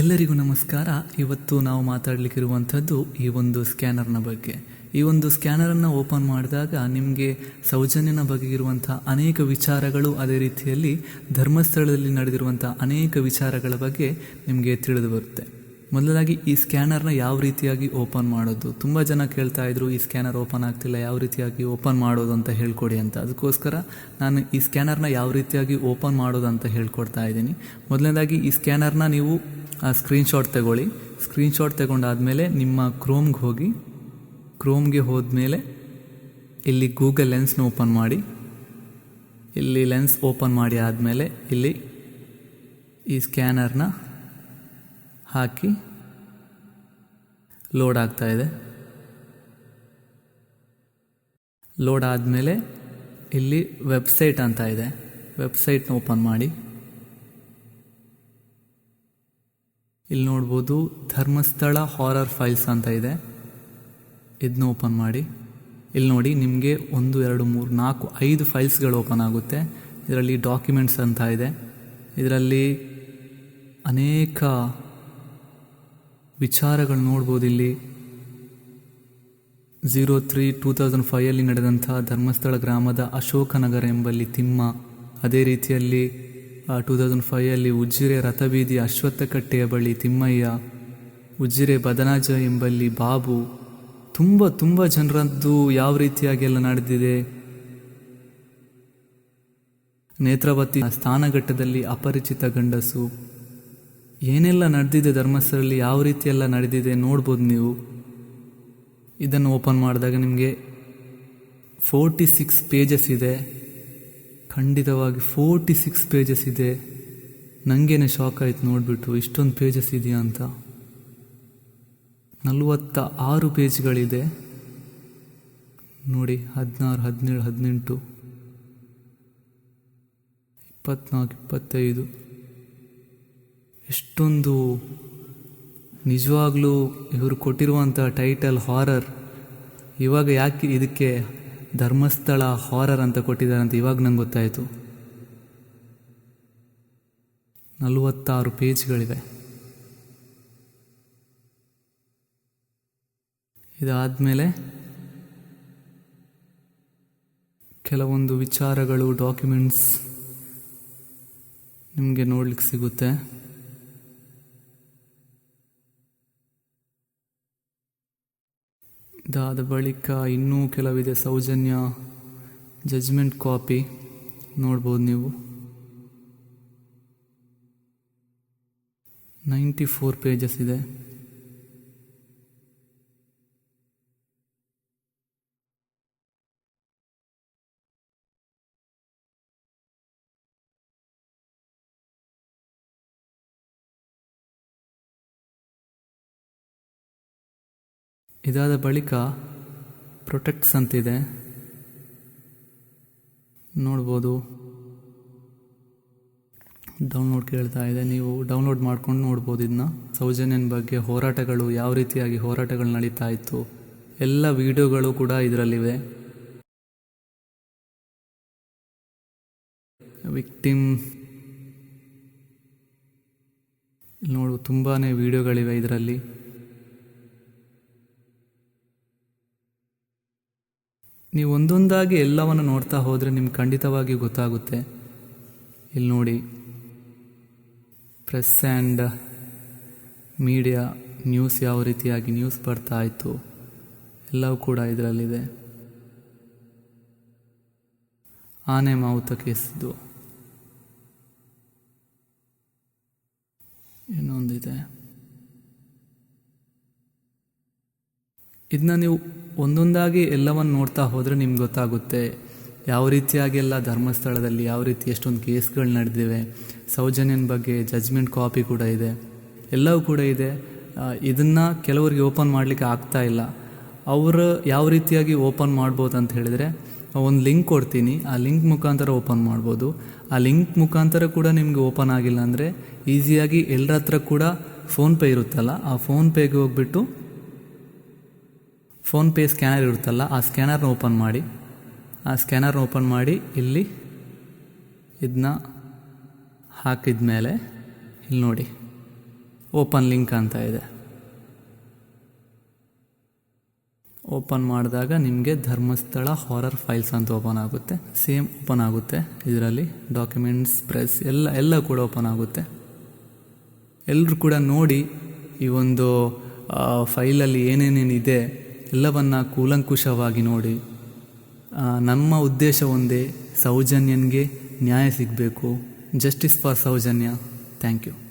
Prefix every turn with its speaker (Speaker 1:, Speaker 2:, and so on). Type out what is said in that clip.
Speaker 1: ಎಲ್ಲರಿಗೂ ನಮಸ್ಕಾರ. ಇವತ್ತು ನಾವು ಮಾತಾಡಲಿಕ್ಕಿರುವಂಥದ್ದು ಈ ಒಂದು ಸ್ಕ್ಯಾನರ್ನ ಬಗ್ಗೆ. ಈ ಒಂದು ಸ್ಕ್ಯಾನರನ್ನು ಓಪನ್ ಮಾಡಿದಾಗ ನಿಮಗೆ ಸೌಜನ್ಯನ ಬಗೆಗಿರುವಂಥ ಅನೇಕ ವಿಚಾರಗಳು ಅದೇ ರೀತಿಯಲ್ಲಿ ಧರ್ಮಸ್ಥಳದಲ್ಲಿ ನಡೆದಿರುವಂಥ ಅನೇಕ ವಿಚಾರಗಳ ಬಗ್ಗೆ ನಿಮಗೆ ತಿಳಿದು ಬರುತ್ತೆ. ಮೊದಲಾಗಿ ಈ ಸ್ಕ್ಯಾನರ್ನ ಯಾವ ರೀತಿಯಾಗಿ ಓಪನ್ ಮಾಡೋದು? ತುಂಬ ಜನ ಕೇಳ್ತಾ ಇದ್ರು, ಈ ಸ್ಕ್ಯಾನರ್ ಓಪನ್ ಆಗ್ತಿಲ್ಲ, ಯಾವ ರೀತಿಯಾಗಿ ಓಪನ್ ಮಾಡೋದು ಅಂತ ಹೇಳ್ಕೊಡಿ ಅಂತ. ಅದಕ್ಕೋಸ್ಕರ ನಾನು ಈ ಸ್ಕ್ಯಾನರ್ನ ಯಾವ ರೀತಿಯಾಗಿ ಓಪನ್ ಮಾಡೋದು ಅಂತ ಹೇಳ್ಕೊಡ್ತಾ ಇದ್ದೀನಿ. ಮೊದಲನೇದಾಗಿ ಈ ಸ್ಕ್ಯಾನರ್ನ ನೀವು ಸ್ಕ್ರೀನ್ಶಾಟ್ ತಗೊಳ್ಳಿ. ಸ್ಕ್ರೀನ್ಶಾಟ್ ತಗೊಂಡಾದಮೇಲೆ ನಿಮ್ಮ ಕ್ರೋಮ್ಗೆ ಹೋಗಿ ಕ್ರೋಮ್ಗೆ ಹೋದ್ಮೇಲೆ ಇಲ್ಲಿ ಗೂಗಲ್ ಲೆನ್ಸ್ನ ಓಪನ್ ಮಾಡಿ. ಇಲ್ಲಿ ಲೆನ್ಸ್ ಓಪನ್ ಮಾಡಿ ಆದಮೇಲೆ ಇಲ್ಲಿ ಈ ಸ್ಕ್ಯಾನರ್ನ ಹಾಕಿ ಲೋಡ್ ಆಗ್ತಾ ಇದೆ. ಲೋಡ್ ಆದಮೇಲೆ ಇಲ್ಲಿ ವೆಬ್ಸೈಟ್ ಅಂತ ಇದೆ. ವೆಬ್ಸೈಟ್ನ ಓಪನ್ ಮಾಡಿ. ಇಲ್ಲಿ ನೋಡ್ಬೋದು ಧರ್ಮಸ್ಥಳ ಹಾರರ್ ಫೈಲ್ಸ್ ಅಂತ ಇದೆ. ಇದನ್ನ ಓಪನ್ ಮಾಡಿ. ಇಲ್ಲಿ ನೋಡಿ ನಿಮಗೆ ಒಂದು, ಎರಡು, ಮೂರು, ನಾಲ್ಕು, ಐದು ಫೈಲ್ಸ್ಗಳು ಓಪನ್ ಆಗುತ್ತೆ. ಇದರಲ್ಲಿ ಡಾಕ್ಯುಮೆಂಟ್ಸ್ ಅಂತ ಇದೆ. ಇದರಲ್ಲಿ ಅನೇಕ ವಿಚಾರಗಳು ನೋಡ್ಬೋದು ಇಲ್ಲಿ. ಝೀರೋ ತ್ರೀ ಟೂ ತೌಸಂಡ್ ಫೈಯಲ್ಲಿ ನಡೆದಂಥ ಧರ್ಮಸ್ಥಳ ಗ್ರಾಮದ ಅಶೋಕನಗರ ಎಂಬಲ್ಲಿ ತಿಮ್ಮ, ಅದೇ ರೀತಿಯಲ್ಲಿ ಟೂ ತೌಸಂಡ್ ಫೈಯಲ್ಲಿ ಉಜ್ಜಿರೆ ರಥಬೀದಿ ಅಶ್ವತ್ಥಕಟ್ಟೆಯ ಬಳಿ ತಿಮ್ಮಯ್ಯ ಉಜ್ಜಿರೆ ಬದನಾಜ ಎಂಬಲ್ಲಿ ಬಾಬು, ತುಂಬ ತುಂಬ ಜನರದ್ದು ಯಾವ ರೀತಿಯಾಗಿ ಎಲ್ಲ ನಡೆದಿದೆ? ನೇತ್ರಾವತಿ ಸ್ಥಾನಘಟ್ಟದಲ್ಲಿ ಅಪರಿಚಿತ ಗಂಡಸು. ಏನೆಲ್ಲ ನಡೆದಿದೆ ಧರ್ಮಸ್ಥಳದಲ್ಲಿ, ಯಾವ ರೀತಿ ಎಲ್ಲ ನಡೆದಿದೆ ನೋಡ್ಬೋದು ನೀವು. ಇದನ್ನು ಓಪನ್ ಮಾಡಿದಾಗ ನಿಮಗೆ ಫೋರ್ಟಿ ಸಿಕ್ಸ್ ಪೇಜಸ್ ಇದೆ. ಖಂಡಿತವಾಗಿ ಫೋರ್ಟಿ ಸಿಕ್ಸ್ ಪೇಜಸ್ ಇದೆ. ನನಗೇನೆ ಶಾಕ್ ಆಯಿತು ನೋಡಿಬಿಟ್ಟು, ಇಷ್ಟೊಂದು ಪೇಜಸ್ ಇದೆಯಾ ಅಂತ. ನಲವತ್ತ ಆರು ಪೇಜ್ಗಳಿದೆ ನೋಡಿ, ಹದಿನಾರು, ಹದಿನೇಳು, ಹದಿನೆಂಟು, ಇಪ್ಪತ್ನಾಲ್ಕು, ಇಪ್ಪತ್ತೈದು. ಎಷ್ಟೊಂದು ನಿಜವಾಗ್ಲೂ ಇವರು ಕೊಟ್ಟಿರುವಂಥ ಟೈಟಲ್ ಹಾರರ್ ಇವಾಗ ಯಾಕೆ ಇದಕ್ಕೆ ಧರ್ಮಸ್ಥಳ ಹಾರರ್ ಅಂತ ಕೊಟ್ಟಿದ್ದಾರೆ ಅಂತ ಇವಾಗ ನಂಗೆ ಗೊತ್ತಾಯಿತು. ನಲವತ್ತಾರು ಪೇಜ್ಗಳಿವೆ. ಇದಾದಮೇಲೆ ಕೆಲವೊಂದು ವಿಚಾರಗಳು ಡಾಕ್ಯುಮೆಂಟ್ಸ್ ನಿಮಗೆ ನೋಡ್ಲಿಕ್ಕೆ ಸಿಗುತ್ತೆ. ಇದಾದ ಬಳಿಕ ಇನ್ನೂ ಕೆಲವಿದೆ ಸೌಜನ್ಯ ಜಜ್ಮೆಂಟ್ ಕಾಪಿ ನೋಡ್ಬೋದು ನೀವು. ನೈಂಟಿ ಫೋರ್ ಪೇಜಸ್ ಇದೆ. ಇದಾದ ಬಳಿಕ ಪ್ರೊಟೆಕ್ಟ್ಸ್ ಅಂತಿದೆ. ನೋಡ್ಬೋದು. ಡೌನ್ಲೋಡ್ ಕೇಳ್ತಾ ಇದೆ. ನೀವು ಡೌನ್ಲೋಡ್ ಮಾಡ್ಕೊಂಡು ನೋಡ್ಬೋದು ಇದನ್ನ ಸೌಜನ್ಯನ ಬಗ್ಗೆ ಹೋರಾಟಗಳು ಯಾವ ರೀತಿಯಾಗಿ ಹೋರಾಟಗಳು ನಡೀತಾ ಇತ್ತು. ಎಲ್ಲ ವಿಡಿಯೋಗಳು ಕೂಡ ಇದರಲ್ಲಿವೆ. ವಿಕ್ಟಿಮ್ ನೋಡು ತುಂಬಾ ವಿಡಿಯೋಗಳಿವೆ ಇದರಲ್ಲಿ. ನೀವು ಒಂದೊಂದಾಗಿ ಎಲ್ಲವನ್ನು ನೋಡ್ತಾ ಹೋದರೆ ನಿಮ್ಗೆ ಖಂಡಿತವಾಗಿ ಗೊತ್ತಾಗುತ್ತೆ. ಇಲ್ಲಿ ನೋಡಿ. ಪ್ರೆಸ್ ಆ್ಯಂಡ್ ಮೀಡಿಯಾ ನ್ಯೂಸ್ ಯಾವ ರೀತಿಯಾಗಿ ನ್ಯೂಸ್ ಬರ್ತಾ ಇತ್ತು? ಎಲ್ಲವೂ ಕೂಡ ಇದರಲ್ಲಿದೆ. ಆನೆ ಮಾವುತ ಕೇಸಿದ್ದು. ಇನ್ನೊಂದಿದೆ. ಇದನ್ನ ನೀವು ಒಂದೊಂದಾಗಿ ಎಲ್ಲವನ್ನು ನೋಡ್ತಾ ಹೋದರೆ ನಿಮ್ಗೆ ಗೊತ್ತಾಗುತ್ತೆ. ಯಾವ ರೀತಿಯಾಗಿ ಎಲ್ಲ ಧರ್ಮಸ್ಥಳದಲ್ಲಿ ಯಾವ ರೀತಿ ಎಷ್ಟೊಂದು ಕೇಸ್ಗಳು ನಡೆದಿವೆ. ಸೌಜನ್ಯನ ಬಗ್ಗೆ ಜಜ್ಮೆಂಟ್ ಕಾಪಿ ಕೂಡ ಇದೆ. ಎಲ್ಲವೂ ಕೂಡ ಇದೆ. ಇದನ್ನು ಕೆಲವರಿಗೆ ಓಪನ್ ಮಾಡಲಿಕ್ಕೆ ಆಗ್ತಾ ಇಲ್ಲ. ಅವರು ಯಾವ ರೀತಿಯಾಗಿ ಓಪನ್ ಮಾಡ್ಬೋದು ಅಂತ ಹೇಳಿದರೆ, ಒಂದು ಲಿಂಕ್ ಕೊಡ್ತೀನಿ. ಆ ಲಿಂಕ್ ಮುಖಾಂತರ ಓಪನ್ ಮಾಡ್ಬೋದು. ಆ ಲಿಂಕ್ ಮುಖಾಂತರ ಕೂಡ ನಿಮಗೆ ಓಪನ್ ಆಗಿಲ್ಲ ಅಂದರೆ ಈಸಿಯಾಗಿ ಎಲ್ಲರ ಹತ್ರ ಕೂಡ ಫೋನ್ಪೇ ಇರುತ್ತಲ್ಲ, ಆ ಫೋನ್ಪೇಗೆ ಹೋಗ್ಬಿಟ್ಟು ಫೋನ್ಪೇ ಸ್ಕ್ಯಾನರ್ ಇರುತ್ತಲ್ಲ, ಆ ಸ್ಕ್ಯಾನರ್ನ ಓಪನ್ ಮಾಡಿ. ಆ ಸ್ಕ್ಯಾನರ್ನ ಓಪನ್ ಮಾಡಿ, ಇಲ್ಲಿ ಇದನ್ನ ಹಾಕಿದ ಮೇಲೆ ಇಲ್ಲಿ ನೋಡಿ. ಓಪನ್ ಲಿಂಕ್ ಅಂತ ಇದೆ. ಓಪನ್ ಮಾಡಿದಾಗ ನಿಮಗೆ ಧರ್ಮಸ್ಥಳ ಹಾರರ್ ಫೈಲ್ಸ್ ಅಂತ ಓಪನ್ ಆಗುತ್ತೆ. ಸೇಮ್ ಓಪನ್ ಆಗುತ್ತೆ. ಇದರಲ್ಲಿ ಡಾಕ್ಯುಮೆಂಟ್ಸ್ ಪ್ರೆಸ್ ಎಲ್ಲ ಎಲ್ಲ ಕೂಡ ಓಪನ್ ಆಗುತ್ತೆ. ಎಲ್ಲರೂ ಕೂಡ ನೋಡಿ ಈ ಒಂದು ಫೈಲಲ್ಲಿ ಏನೇನೇನಿದೆ ಎಲ್ಲವನ್ನು ಕೂಲಂಕುಷವಾಗಿ ನೋಡಿ ನಮ್ಮ ಉದ್ದೇಶ ಒಂದೇ ಸೌಜನ್ಯನ್ಗೆ ನ್ಯಾಯ ಸಿಗಬೇಕು. Justice for Soujanya. Thank you